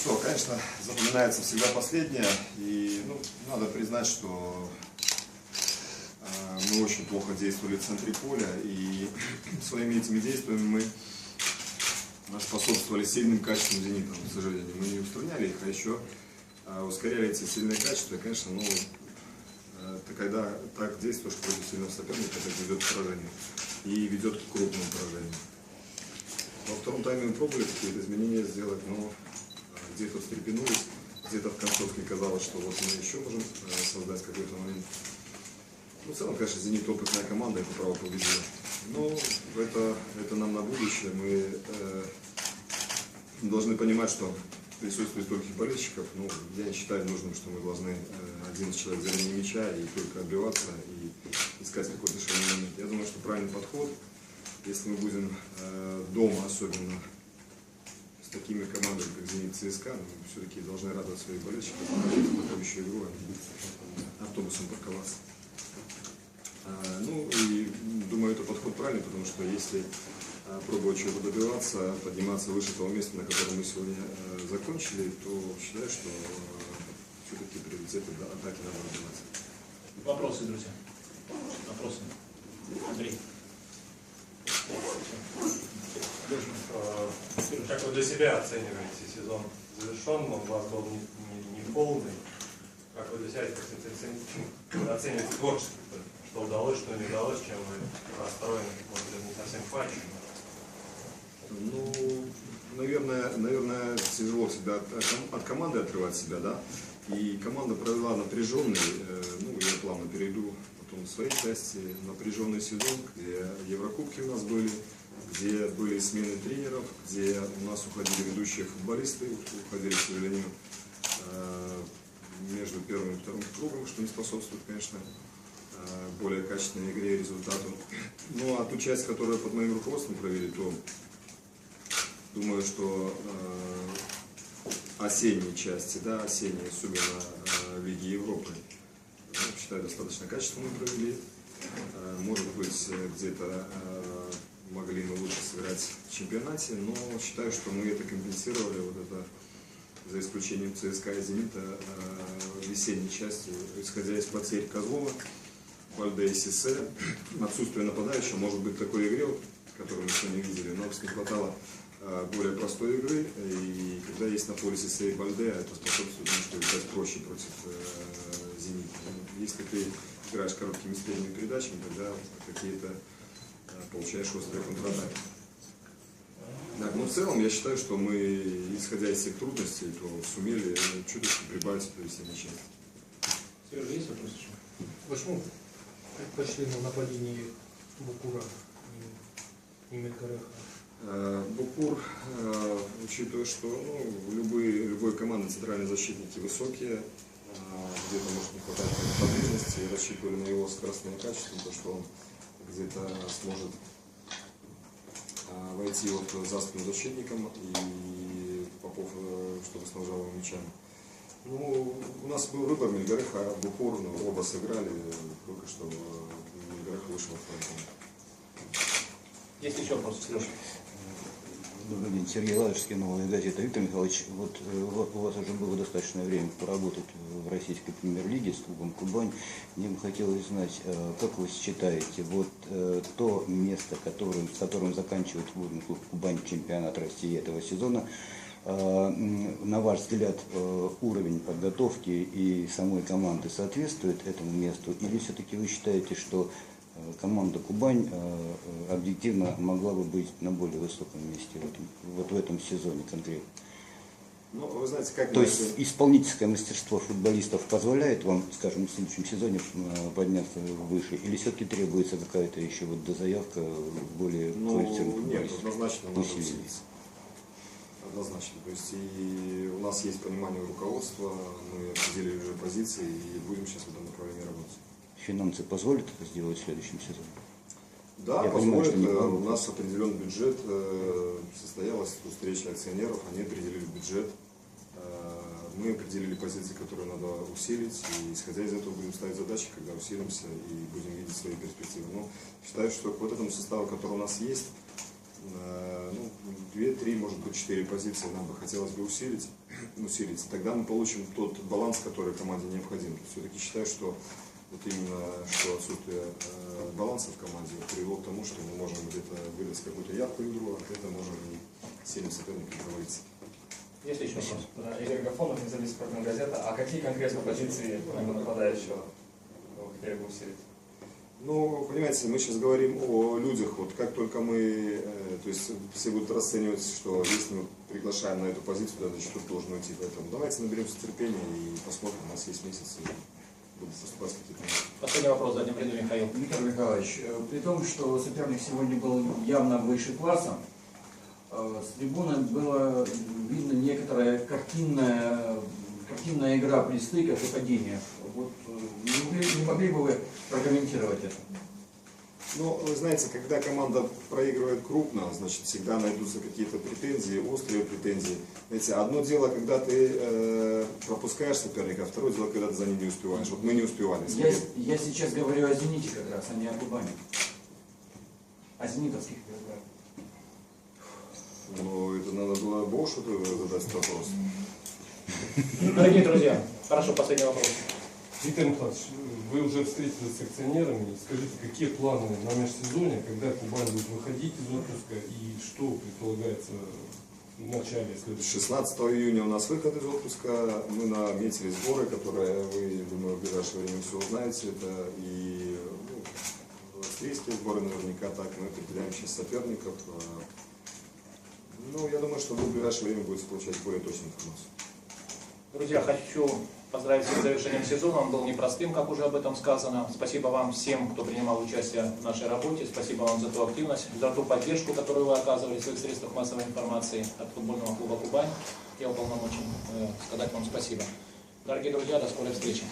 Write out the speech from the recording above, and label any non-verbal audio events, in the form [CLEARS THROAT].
что, конечно, запоминается всегда последнее. И ну, надо признать, что э, мы очень плохо действовали в центре поля. И [CLEARS THROAT] своими этими действиями мы способствовали сильным качествам «Зенита». К сожалению, мы не устраняли их, а еще э, ускоряли эти сильные качества. И, конечно, ну, э, ты когда так действуешь против сильного соперника, это ведет к поражению. И ведет к крупному поражению. Во втором тайме мы пробовали какие-то изменения сделать, но где-то встрепенулись, где-то в концовке казалось, что вот мы еще можем э, создать какой-то момент. Ну, в целом, конечно, «Зенит» опытная команда, это право победила. Но это, это нам на будущее. Мы э, должны понимать, что присутствует стольких болельщиков. Ну, я не считаю нужным, что мы должны э, 11 человек за линией мяча и только отбиваться и искать какой-то шальной момент. Я думаю, что правильный подход – если мы будем э, дома особенно такими командами, как «Зенит» ЦСКА, мы все-таки должны радовать своих болельщиков, еще игру, а автобусом парковаться. А, ну и думаю, это подход правильный, потому что если а, пробовать чего-то добиваться, подниматься выше того места, на котором мы сегодня а, закончили, то считаю, что а, все-таки приоритеты атаки надо добиваться. Вопросы, друзья? Вопросы? Андрей. Как вы для себя оцениваете сезон завершен, он у вас был не, не, не полный. Как вы для себя оцениваете творчество? Что удалось, что не удалось, чем вы расстроены, может быть, не совсем хватит? Ну, наверное, наверное, тяжело всегда от, от команды отрывать себя, да. И команда провела напряженный, э, ну, я плавно перейду потом в своей части, напряженный сезон, где Еврокубки у нас были, где были смены тренеров, где у нас уходили ведущие футболисты, уходили, к сожалению, э, между первым и вторым кругом, что не способствует, конечно, э, более качественной игре и результату. Ну а ту часть, которую под моим руководством провели, то думаю, что э, осенние части, да, осенние, особенно Лиги Европы, считаю, достаточно качественно провели. Может быть, где-то могли мы лучше сыграть в чемпионате, но считаю, что мы это компенсировали, вот это, за исключением ЦСКА и Зенита, э, весенней частью, исходя из потерь Козлова, Вальде и Сисе, отсутствие нападающего, может быть, такой игре, которую мы сегодня видели, но не хватало э, более простой игры, и когда есть на поле Сисе и Бальде, это способствует тому, что играть проще против э, Зенита. Если ты играешь короткими средними передачами, тогда какие-то получаешь острые контратаки. Так, но в целом я считаю, что мы, исходя из всех трудностей, то сумели чуточку прибавить эту весеннюю часть. Сережа, есть вопрос еще? Почему предпочли на нападении Букура, не Мельгареха? Э, Букур, э, учитывая, что ну, любые, любой команды центральные защитники высокие, э, где-то может не хватать подвижности, и рассчитывали на его скоростное качество, то что он где-то сможет войти вот за спину защитником и Попов, э, чтобы снабжал его мячами. Ну, у нас был выбор Мельгарех, а Бупор, ну, оба сыграли, только что э, Мельгарех вышел в фронт. Есть еще вопросы, Сережа? Добрый день, Сергей Ладожский, новая газета. Виктор Михайлович, вот э, у вас уже было достаточное время поработать в российской премьер-лиге с клубом Кубань. Мне бы хотелось знать, э, как вы считаете, вот э, то место, которым, с которым заканчивает футбольный клуб Кубань чемпионат России этого сезона, на ваш взгляд, уровень подготовки и самой команды соответствует этому месту? Или все-таки вы считаете, что команда Кубань э, э, объективно могла бы быть на более высоком месте в этом, вот в этом сезоне конкретно. Ну, вы знаете, как То есть исполнительское мастерство футболистов позволяет вам, скажем, в следующем сезоне подняться выше, или все-таки требуется какая-то еще вот дозаявка более ну, квалифицированных Нет, однозначно надо усилиться. Однозначно. То есть и у нас есть понимание руководства, мы определили уже позиции и будем сейчас в этом направлении работать финансы позволят это сделать в следующем сезоне? Да, Я позволит. Понимаю, у нас определенный бюджет. Э, состоялась встреча акционеров, они определили бюджет. Э, мы определили позиции, которые надо усилить, и исходя из этого будем ставить задачи, когда усилимся и будем видеть свои перспективы. Но считаю, что к вот этому составу, который у нас есть, э, ну, две, три, может быть, четыре позиции нам бы хотелось бы усилить. [CLEARS THROAT] усилится, тогда мы получим тот баланс, который команде необходим. Все-таки считаю, что вот именно что отсутствие э, баланса в команде привело к тому, что мы можем где-то выдать какую-то яркую игру, а где-то можем и сильным соперником провалиться. Есть еще вопрос? Да, Игорь Гафонов, независимая спортивная газета. А какие конкретно позиции нападающего вы хотели бы усилить? Ну, понимаете, мы сейчас говорим о людях. Вот как только мы, э, то есть все будут расценивать, что если мы приглашаем на эту позицию, да, значит, тут должен уйти. Поэтому давайте наберемся терпения и посмотрим. У нас есть месяц, и будут поступать какие-то месяцы. Последний вопрос в заднем ряду, Михаил. Виктор Михайлович, э, при том, что соперник сегодня был явно выше классом, э, с трибуны было видно некоторая картинная, картинная игра при стыках и падениях. Вот, э, не, могли, не могли бы вы прокомментировать это? Ну, вы знаете, когда команда проигрывает крупно, значит, всегда найдутся какие-то претензии, острые претензии. Знаете, одно дело, когда ты э, пропускаешь соперника, а второе дело, когда ты за ним не успеваешь. Вот мы не успевали. Я, я сейчас говорю о «Зените» как раз, а не о Кубани. О «Зенитовских» играх. Ну, это надо было Бошу задать вопрос. Дорогие друзья, хорошо, последний вопрос. Виктор Михайлович, вы уже встретились с акционерами. Скажите, какие планы на межсезонье, когда Кубань будет выходить из отпуска и что предполагается следующего? 16 июня у нас выход из отпуска. Мы наметили сборы, которые вы, думаю, в ближайшее время все узнаете. Это и ну, австрийские сборы наверняка так. Мы определяем сейчас соперников. А, Ну, я думаю, что вы в ближайшее время будете получать более точную информацию. Друзья, хочу поздравить с завершением сезона. Он был непростым, как уже об этом сказано. Спасибо вам всем, кто принимал участие в нашей работе. Спасибо вам за ту активность, за ту поддержку, которую вы оказывали в своих средствах массовой информации от футбольного клуба «Кубань». Я уполномочен э, сказать вам спасибо. Дорогие друзья, до скорой встречи.